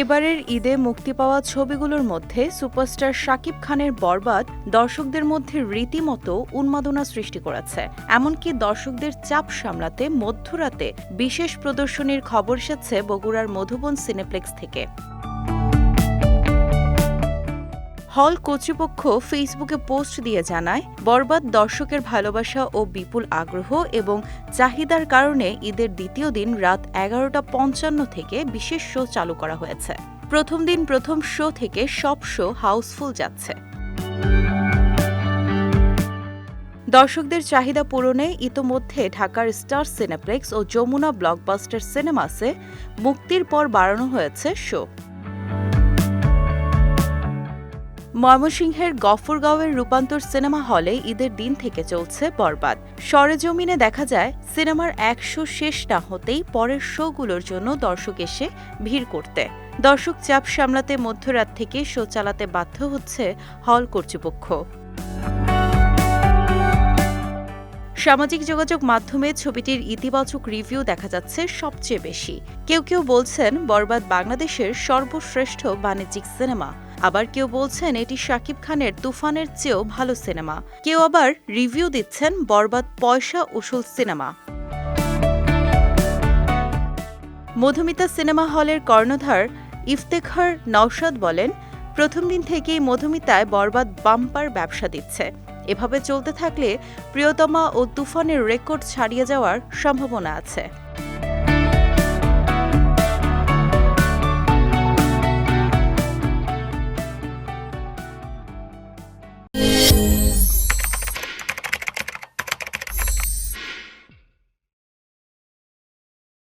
এবারের ঈদে মুক্তি পাওয়া ছবিগুলোর মধ্যে সুপারস্টার শাকিব খানের বরবাদ দর্শকদের মধ্যে রীতিমতো উন্মাদনা সৃষ্টি করেছে। এমনকি দর্শকদের চাপ সামলাতে মধ্যরাতে বিশেষ প্রদর্শনীর খবর এসেছে বগুড়ার মধুবন সিনেপ্লেক্স থেকে। হল কর্তৃপক্ষ ফেসবুকে পোস্ট দিয়ে জানায়, বরবাদ দর্শকের ভালোবাসা ও বিপুল আগ্রহ এবং চাহিদার কারণে ঈদের দ্বিতীয় দিন রাত এগারোটা পঞ্চান্ন থেকে বিশেষ শো চালু করা হয়েছে। প্রথম দিন প্রথম শো থেকে সব শো হাউসফুল যাচ্ছে। দর্শকদের চাহিদা পূরণে ইতোমধ্যে ঢাকার স্টার সিনেপ্লেক্স ও যমুনা ব্লকবাস্টার সিনেমাসে মুক্তির পর বাড়ানো হয়েছে শো। ময়মনসিংহের গফরগাঁওয়ের রূপান্তর সিনেমা হলে ঈদের দিন থেকে চলছে বরবাদ। সরেজমিনে দেখা যায়, সিনেমার একশো শেষ না হতেই পরের শোগুলোর জন্য দর্শক এসে ভিড় করতে। দর্শক চাপ সামলাতে মধ্যরাত থেকে শো চালাতে বাধ্য হচ্ছে হল কর্তৃপক্ষ। সামাজিক যোগাযোগ মাধ্যমে ছবিটির ইতিবাচক রিভিউ দেখা যাচ্ছে সবচেয়ে বেশি। কেউ কেউ বলছেন, বরবাদ বাংলাদেশের সর্বশ্রেষ্ঠ বাণিজ্যিক সিনেমা। আবার কেউ বলছেন এটি শাকিব খানের তুফানের চেয়েও ভালো সিনেমা। কেউ আবার রিভিউ দিচ্ছেন বরবাদ পয়সা উসুল সিনেমা। মধুমিতা সিনেমা হলের কর্ণধার ইফতেখার নওশাদ বলেন, প্রথম দিন থেকেই মধুমিতায় বরবাদ বাম্পার ব্যবসা দিচ্ছে। এভাবে চলতে থাকলে প্রিয়তমা ও তুফানের রেকর্ড ছাড়িয়ে যাওয়ার সম্ভাবনা আছে।